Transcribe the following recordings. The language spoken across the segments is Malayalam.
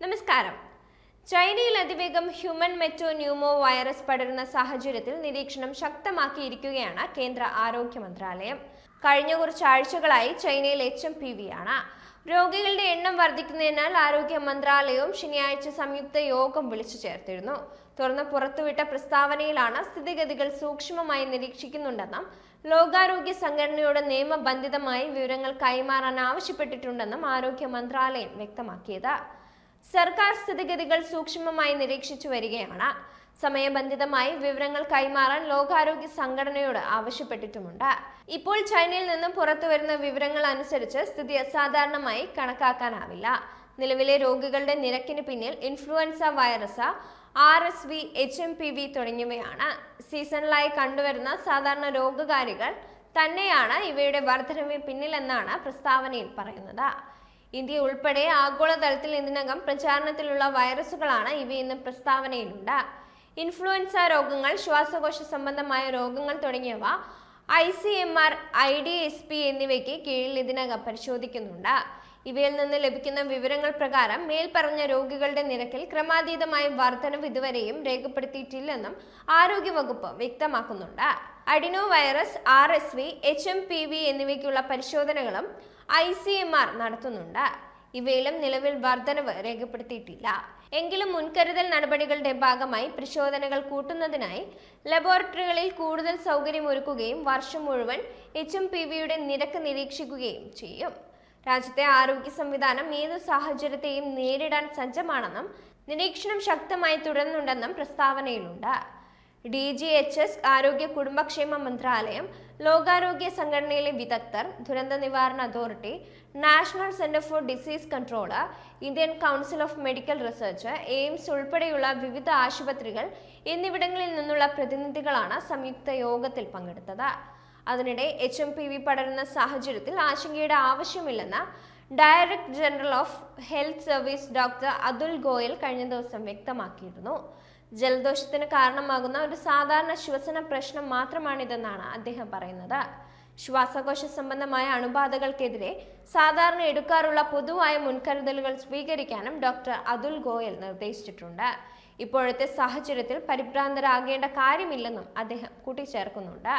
നമസ്കാരം. ചൈനയിൽ അതിവേഗം ഹ്യൂമൻ മെറ്റോ ന്യൂമോ വൈറസ് പടരുന്ന സാഹചര്യത്തിൽ നിരീക്ഷണം ശക്തമാക്കിയിരിക്കുകയാണ് കേന്ദ്ര ആരോഗ്യ മന്ത്രാലയം. കഴിഞ്ഞ കുറച്ച് ആഴ്ചകളായി ചൈനയിൽ എച്ച് എം പി വി ആണ്. രോഗികളുടെ എണ്ണം വർദ്ധിക്കുന്നതിനാൽ ആരോഗ്യ മന്ത്രാലയവും ശനിയാഴ്ച സംയുക്ത യോഗം വിളിച്ചു ചേർത്തിരുന്നു. തുറന്ന് പുറത്തുവിട്ട പ്രസ്താവനയിലാണ് സ്ഥിതിഗതികൾ സൂക്ഷ്മമായി നിരീക്ഷിക്കുന്നുണ്ടെന്നും ലോകാരോഗ്യ സംഘടനയോട് നിയമബന്ധിതമായി വിവരങ്ങൾ കൈമാറാൻ ആവശ്യപ്പെട്ടിട്ടുണ്ടെന്നും ആരോഗ്യ മന്ത്രാലയം വ്യക്തമാക്കിയത്. സർക്കാർ സ്ഥിതിഗതികൾ സൂക്ഷ്മമായി നിരീക്ഷിച്ചു വരികയാണ്. സമയബന്ധിതമായി വിവരങ്ങൾ കൈമാറാൻ ലോകാരോഗ്യ സംഘടനയോട് ആവശ്യപ്പെട്ടിട്ടുമുണ്ട്. ഇപ്പോൾ ചൈനയിൽ നിന്നും പുറത്തു വരുന്ന വിവരങ്ങൾ അനുസരിച്ച് സ്ഥിതി അസാധാരണമായി കണക്കാക്കാനാവില്ല. നിലവിലെ രോഗികളുടെ നിരക്കിന് പിന്നിൽ influenza virus R S V H M P V തുടങ്ങിയവയാണ്. സീസണലായി കണ്ടുവരുന്ന സാധാരണ രോഗകാരികൾ തന്നെയാണ് ഇവയുടെ വർധനവിന് പിന്നിലെന്നാണ് പ്രസ്താവനയിൽ പറയുന്നത്. ഇന്ത്യ ഉൾപ്പെടെ ആഗോളതലത്തിൽ ഇതിനകം പ്രചാരണത്തിലുള്ള വൈറസുകളാണ് ഇവയെന്ന് പ്രസ്താവനയിലുണ്ട്. ഇൻഫ്ലുവൻസ രോഗങ്ങൾ ശ്വാസകോശ സംബന്ധമായ രോഗങ്ങൾ തുടങ്ങിയവ I C M R I D S P എന്നിവയ്ക്ക് കീഴിൽ ഇതിനകം പരിശോധിക്കുന്നുണ്ട്. ഇവയിൽ നിന്ന് ലഭിക്കുന്ന വിവരങ്ങൾ പ്രകാരം മേൽപ്പറഞ്ഞ രോഗികളുടെ നിരക്കിൽ ക്രമാതീതമായ വർധനവ് ഇതുവരെയും രേഖപ്പെടുത്തിയിട്ടില്ലെന്നും ആരോഗ്യവകുപ്പ് വ്യക്തമാക്കുന്നുണ്ട്. Adeno virus R S V H M P V എന്നിവയ്ക്കുള്ള പരിശോധനകളും ഐ സി എം ആർ നടത്തുന്നുണ്ട്. ഇവയിലും നിലവിൽ വർധനവ് രേഖപ്പെടുത്തിയിട്ടില്ല. എങ്കിലും മുൻകരുതൽ നടപടികളുടെ ഭാഗമായി പരിശോധനകൾ കൂട്ടുന്നതിനായി ലബോറട്ടറികളിൽ കൂടുതൽ സൗകര്യമൊരുക്കുകയും വർഷം മുഴുവൻ എച്ച് എം പി വിയുടെ നിരക്ക് നിരീക്ഷിക്കുകയും ചെയ്യും. രാജ്യത്തെ ആരോഗ്യ സംവിധാനം ഏതു സാഹചര്യത്തെയും നേരിടാൻ സജ്ജമാണെന്നും നിരീക്ഷണം ശക്തമായി തുടരുന്നുണ്ടെന്നും പ്രസ്താവനയിലുണ്ട്. ഡി ജി എച്ച് എസ് ആരോഗ്യ കുടുംബക്ഷേമ മന്ത്രാലയം ലോകാരോഗ്യ സംഘടനയിലെ വിദഗ്ധർ ദുരന്ത നിവാരണ authority national centre for disease controller Indian council of medical research AIIMS ഉൾപ്പെടെയുള്ള വിവിധ ആശുപത്രികൾ എന്നിവിടങ്ങളിൽ നിന്നുള്ള പ്രതിനിധികളാണ് സംയുക്ത യോഗത്തിൽ പങ്കെടുത്തത്. അതിനിടെ എച്ച് എം പി വി പടരുന്ന സാഹചര്യത്തിൽ ആശങ്കയുടെ ആവശ്യമില്ലെന്ന് director general of health service doctor Atul Goyal കഴിഞ്ഞ ദിവസം വ്യക്തമാക്കിയിരുന്നു. ജലദോഷത്തിന് കാരണമാകുന്ന ഒരു സാധാരണ ശ്വസന പ്രശ്നം മാത്രമാണിതെന്നാണ് അദ്ദേഹം പറയുന്നത്. ശ്വാസകോശ സംബന്ധമായ അണുബാധകൾക്കെതിരെ സാധാരണ എടുക്കാറുള്ള പൊതുവായ മുൻകരുതലുകൾ സ്വീകരിക്കാനും ഡോക്ടർ അതുൽ ഗോയൽ നിർദ്ദേശിച്ചിട്ടുണ്ട്. ഇപ്പോഴത്തെ സാഹചര്യത്തിൽ പരിഭ്രാന്തരാകേണ്ട കാര്യമില്ലെന്നും അദ്ദേഹം കൂട്ടിച്ചേർക്കുന്നുണ്ട്.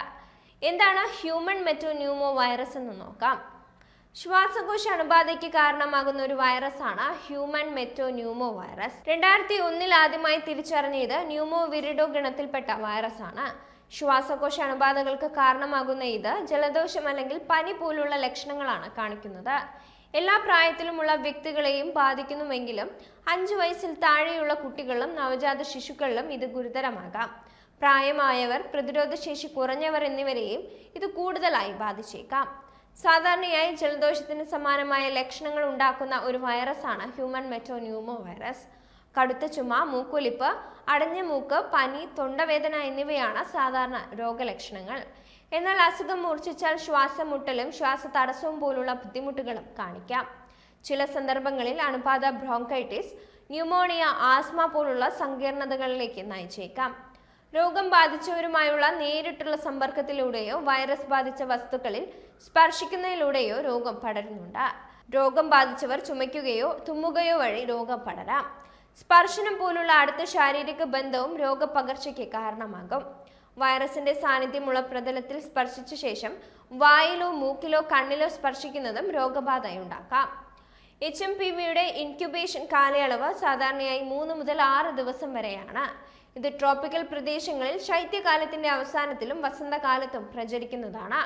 എന്താണ് ഹ്യൂമൻ മെറ്റോ ന്യൂമോ വൈറസ് എന്ന് നോക്കാം. ശ്വാസകോശ അണുബാധയ്ക്ക് കാരണമാകുന്ന ഒരു വൈറസാണ് ഹ്യൂമൻ മെറ്റോ ന്യൂമോ വൈറസ് രണ്ടായിരത്തി ഒന്നിൽ ആദ്യമായി തിരിച്ചറിഞ്ഞത് ന്യൂമോ വിരിഡോ ഗണത്തിൽപ്പെട്ട വൈറസാണ്. ശ്വാസകോശ അണുബാധകൾക്ക് കാരണമാകുന്ന ഇത് ജലദോഷം അല്ലെങ്കിൽ പനി പോലുള്ള ലക്ഷണങ്ങളാണ് കാണിക്കുന്നത്. എല്ലാ പ്രായത്തിലുമുള്ള വ്യക്തികളെയും ബാധിക്കുന്നുവെങ്കിലും അഞ്ചു വയസ്സിൽ താഴെയുള്ള കുട്ടികളിലും നവജാത ശിശുക്കളിലും ഇത് ഗുരുതരമാകാം. പ്രായമായവർ പ്രതിരോധശേഷി കുറഞ്ഞവർ എന്നിവരെയും ഇത് കൂടുതലായി ബാധിച്ചേക്കാം. സാധാരണയായി ജലദോഷത്തിന് സമാനമായ ലക്ഷണങ്ങൾ ഉണ്ടാക്കുന്ന ഒരു വൈറസാണ് ഹ്യൂമൻ മെറ്റോന്യൂമോ വൈറസ് കടുത്ത ചുമ മൂക്കൊലിപ്പ് അടഞ്ഞ മൂക്ക് പനി തൊണ്ടവേദന എന്നിവയാണ് സാധാരണ രോഗലക്ഷണങ്ങൾ. എന്നാൽ അസുഖം മൂർച്ഛിച്ചാൽ ശ്വാസം മുട്ടലും ശ്വാസ തടസ്സവും പോലുള്ള ബുദ്ധിമുട്ടുകളും കാണിക്കാം. ചില സന്ദർഭങ്ങളിൽ അണുബാധ ബ്രോങ്കൈറ്റിസ് ന്യൂമോണിയ ആസ്മ പോലുള്ള സങ്കീർണതകളിലേക്ക് നയിച്ചേക്കാം. രോഗം ബാധിച്ചവരുമായുള്ള നേരിട്ടുള്ള സമ്പർക്കത്തിലൂടെയോ വൈറസ് ബാധിച്ച വസ്തുക്കളിൽ സ്പർശിക്കുന്നതിലൂടെയോ രോഗം പടരുന്നുണ്ട്. രോഗം ബാധിച്ചവർ ചുമയ്ക്കുകയോ തുമ്മുകയോ വഴി രോഗം പടരാം. സ്പർശനം പോലുള്ള അടുത്ത ശാരീരിക ബന്ധവും രോഗപകർച്ചയ്ക്ക് കാരണമാകും. വൈറസിന്റെ സാന്നിധ്യമുള്ള പ്രതലത്തിൽ സ്പർശിച്ച ശേഷം വായിലോ മൂക്കിലോ കണ്ണിലോ സ്പർശിക്കുന്നതും രോഗബാധയുണ്ടാക്കാം എച്ച് എം പി വിയുടെ ഇൻക്യുബേഷൻ കാലയളവ് സാധാരണയായി മൂന്ന് മുതൽ ആറ് ദിവസം വരെയാണ്. ഇത് ട്രോപ്പിക്കൽ പ്രദേശങ്ങളിൽ ശൈത്യകാലത്തിന്റെ അവസാനത്തിലും വസന്തകാലത്തും പ്രചരിക്കുന്നതാണ്.